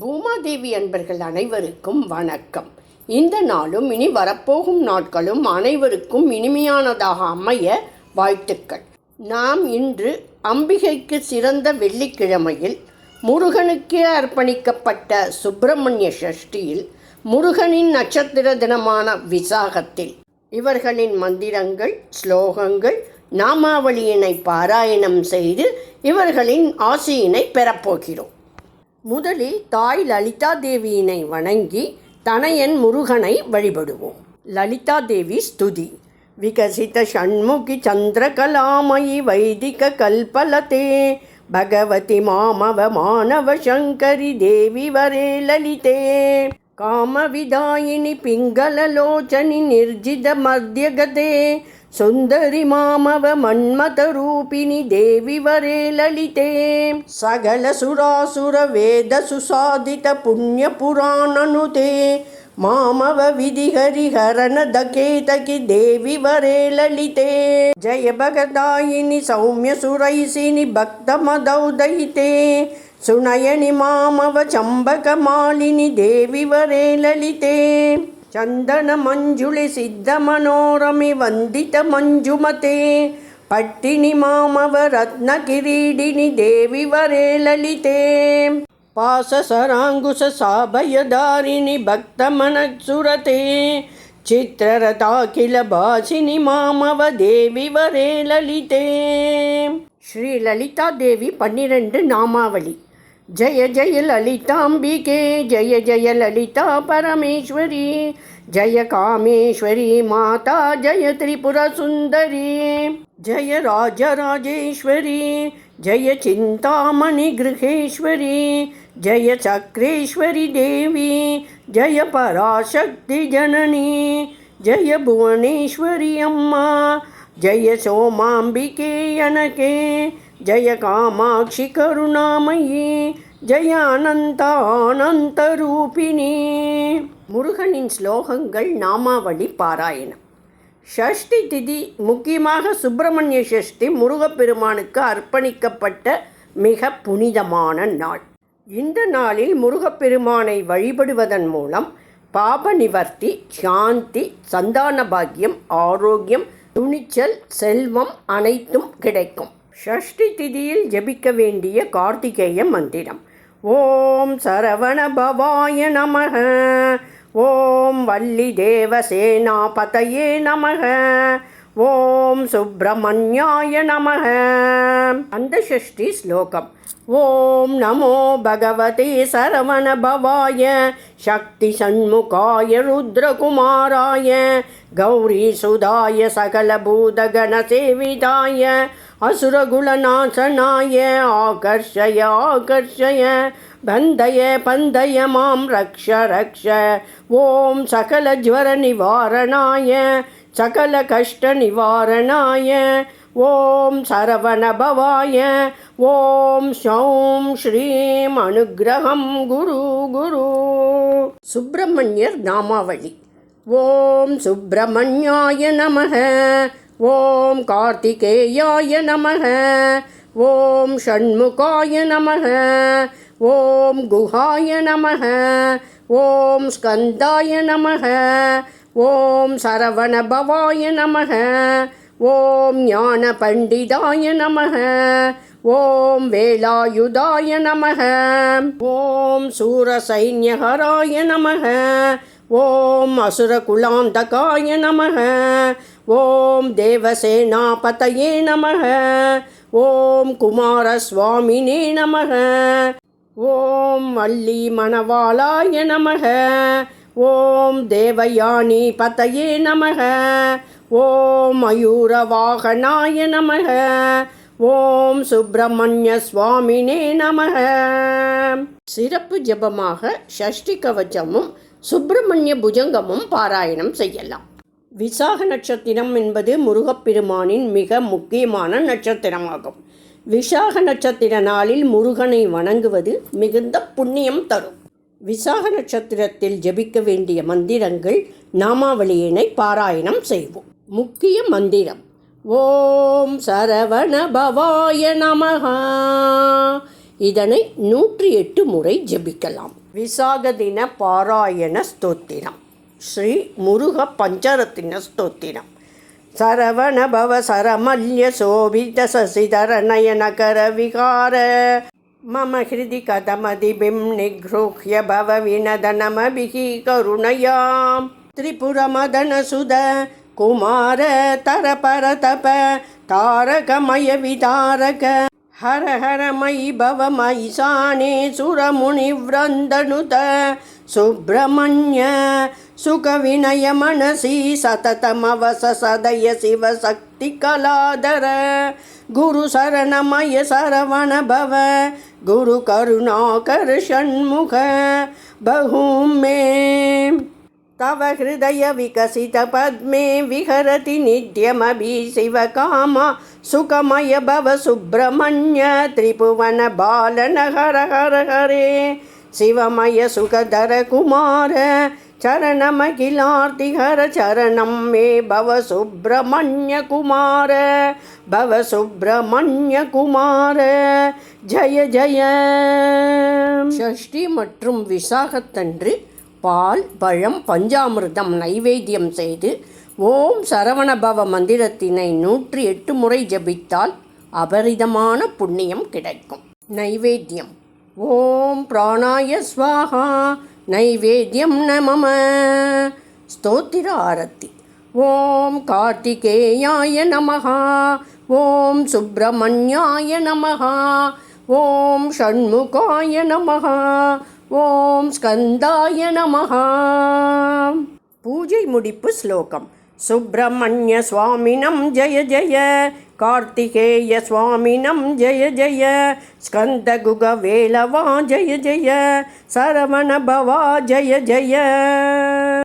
பூமாதேவி அன்பர்கள் அனைவருக்கும் வணக்கம். இந்த நாளும் இனி வரப்போகும் நாட்களும் அனைவருக்கும் இனிமையானதாக அமைய வாழ்த்துக்கள். நாம் இன்று அம்பிகைக்கு சிறந்த வெள்ளிக்கிழமையில் முருகனுக்கே அர்ப்பணிக்கப்பட்ட சுப்பிரமணிய சஷ்டியில் முருகனின் நட்சத்திர தினமான விசாகத்தில் இவர்களின் மந்திரங்கள் ஸ்லோகங்கள் நாமாவளியினை பாராயணம் செய்து இவர்களின் ஆசியினை பெறப்போகிறோம். முதலில் தாய் லலிதா தேவியினை வணங்கி தனையன் முருகனை வழிபடுவோம். லலிதா தேவி ஸ்துதி. விகசித ஷண்முகி சந்திரகலாமயி வைதிக கல்பலதே. பகவதி மாமவ மாணவ சங்கரி தேவி வரே லலிதே. காமவிதாயினி பிங்களலோச்சனி நிர்ஜித மத்தியகதே சுந்தரி மாமவ மன்மதரூபிணி தேவி வரே லலிதே சகல சுராசுர வேத சுசாதித புண்ணிய புராணனுதே மாமவ விதிஹரிஹரண தகேதகி தேவி வரே லலிதே ஜய பகதாயினி சௌமிய சுரைசினி பக்த மதௌதயிதே சுனயனி மாமவ ಚಂಬಕ ಮಾಲಿನಿ ದೇವಿ ವರೇ ಲಲಿತೆ ಚಂದನ ಮಂಜುಳಿ ಸಿದ್ಧ ಮನೋರಮಿ ವಂದಿತ ಮಂಜುಮತೆ ಪಟ್ಟಿನಿ ಮಾಮವ ರತ್ನ ಕಿರೀಡಿನಿ ದೇವಿ ವರೇ ಲಲಿತೆ ಪಾಸ ಸರಾಂಗುಶ ಸಾಭಯದಾರಿಣಿ ಭಕ್ತ ಮನಸುರತೆ ಚಿತ್ರರಥಾಖಿಲ ಭಾಸಿನಿ ಮಾಮವ ದೇವಿ ವರೇ ಲಲಿತೆ ஸ்ரீ லலிதா தேவி பன்னிரண்டு நாமாவளி ஜெய ஜெய லலிதாம்பிகே ஜெய ஜெய லலிதா பரமேஸ்வரி ஜெய காமேஸ்வரி மாதா ஜெய திரிபுர சுந்தரி ஜெய ராஜராஜேஸ்வரி ஜெய சிந்தாமணி கிருஹேஸ்வரி ஜெய சக்ரேஸ்வரி தேவி ஜெய பராசக்தி ஜனனி ஜெய புவனேஸ்வரி அம்மா ஜய ஜெய காமாட்சி கருணாமயி ஜய அனந்த முருகனின் ஸ்லோகங்கள் நாமாவளி பாராயணம். ஷஷ்டி திதி முக்கியமாக சுப்பிரமணிய ஷஷ்டி முருகப்பெருமானுக்கு அர்ப்பணிக்கப்பட்ட மிக புனிதமான நாள். இந்த நாளில் முருகப்பெருமானை வழிபடுவதன் மூலம் பாப நிவர்த்தி சாந்தி சந்தான பாக்கியம் ஆரோக்கியம் துணிச்சல் செல்வம் அனைத்தும் கிடைக்கும். ஷஷ்டி திதியில் ஜபிக்க வேண்டிய கார்த்திகேய மந்திரம். ஓம் சரவண பவாய நமக ஓம் வள்ளி தேவசேனாபதயே நமக ஓம் சுப்பிரமணியாய நமக அந்த ஷஷ்டி ஸ்லோகம். ஓம் நமோ பகவதே சரவண பவாய. சக்தி சண்முகாய ருத்ரகுமாராய. கௌரி சுதாய சகல பூதகண சேவிதாய. असुरगुणनाशनाय आकर्षय आकर्षय बन्धय बन्धय मां रक्ष रक्ष ॐ सकलज्वरनिवारणाय सकलकष्टनिवारणाय ॐ सरवणभवाय ॐ सौं श्रीम् अनुग्रहं गुरु गुरु सुब्रह्मण्यर् नामावळि ॐ सुब्रह्मण्याय नमः ஓம் கார்த்திகேயாய நமக ஓம் ஷண்முகாய நமக ஓம் குஹாய நமக ஓம் ஸ்கந்தாய நமக ஓம் சரவணபவாய நமக ஓம் ஞான பண்டிதாய நமக ஓம் வேலாயுதாய நமக ஓம் சூரசைன்யகராய நமக ஓம் அசுரகுலாந்தகாய நமக ஓம் தேவசேனாபதையே நமக. ஓம் குமாரசுவாமினே நமக. ஓம் வள்ளி மணவாளாய நமக. ஓம் தேவயானி பதையே நமக. ஓம் மயூரவாகனாய நமக. ஓம் சுப்பிரமணிய சுவாமினே நமக. சிறப்பு ஜபமாக ஷஷ்டி கவச்சமும் சுப்பிரமணிய புஜங்கமும் பாராயணம் செய்யலாம். விசாக நட்சத்திரம் என்பது முருகப்பெருமானின் மிக முக்கியமான நட்சத்திரமாகும். விசாக நட்சத்திர நாளில் முருகனை வணங்குவது மிகுந்த புண்ணியம் தரும். விசாக நட்சத்திரத்தில் ஜெபிக்க வேண்டிய மந்திரங்கள் நாமாவளியினை பாராயணம் செய்வோம். முக்கிய மந்திரம் ஓம் சரவண பவாய நமகா இதனை நூற்றி எட்டு முறை ஜெபிக்கலாம். விசாக தின பாராயண ஸ்தோத்திரம். ஸ்ரீ முருக பஞ்சரத்தின ஸ்தோத்திரம். சரவண பவ சரமல்ய சோபித சசிதர நயனகர விகார. மம ஹிருதி கதமதிபிம் நிகృహ్య பவ வினதனமபிः கருணயாம். திரிபுரமதன சுத குமார हर हर मयि भवमयि साने सुरमुनिवृन्दनुत सुब्रमण्य सुखविनयमनसि सततमवस सदय शिवशक्तिकलादर गुरुशरणमय शरवण भव गुरुकरुणाकर षण्मुख बहूं मे तव हृदयविकसितपद्मे विहरति नित्यमभि शिवकाम सुखमय भव सुब्रह्मण्य त्रिभुवनबालन हर हर हरे शिवमय सुखधर कुमार चरणमखिलार्तिहर चरणं मे भव सुब्रह्मण्यकुमार भव சுப்பிரமணியகுமார ஜய ஜய ஷஷ்டி மற்றும் விசாகத்தன்று பால் பழம் பஞ்சாமிர்தம் நைவேத்தியம் செய்து ஓம் சரவணபவ மந்திரத்தினை நூற்றி எட்டு முறை ஜபித்தால் அபரிதமான புண்ணியம் கிடைக்கும். நைவேத்தியம். ஓம் பிராணாய ஸ்வாஹா. நைவேத்தியம் நமம. ஸ்தோத்திர ஆரத்தி. ஓம் கார்த்திகேயாய நமஹா. ஓம் சுப்பிரமணியாய நமஹா. ஓம் ஷண்முகாய நமஹா. ஓம் ஸ்கந்தாய நமஹா. பூஜை முடிப்பு ஸ்லோகம். சுப்பிரமணிய சுவாமினம் ஜெய ஜெய கார்த்திகேய சுவாமினம் ஜெய ஜெய ஸ்கந்தகுக வேலவா ஜெய ஜெய சரவண பவா ஜெய ஜெய.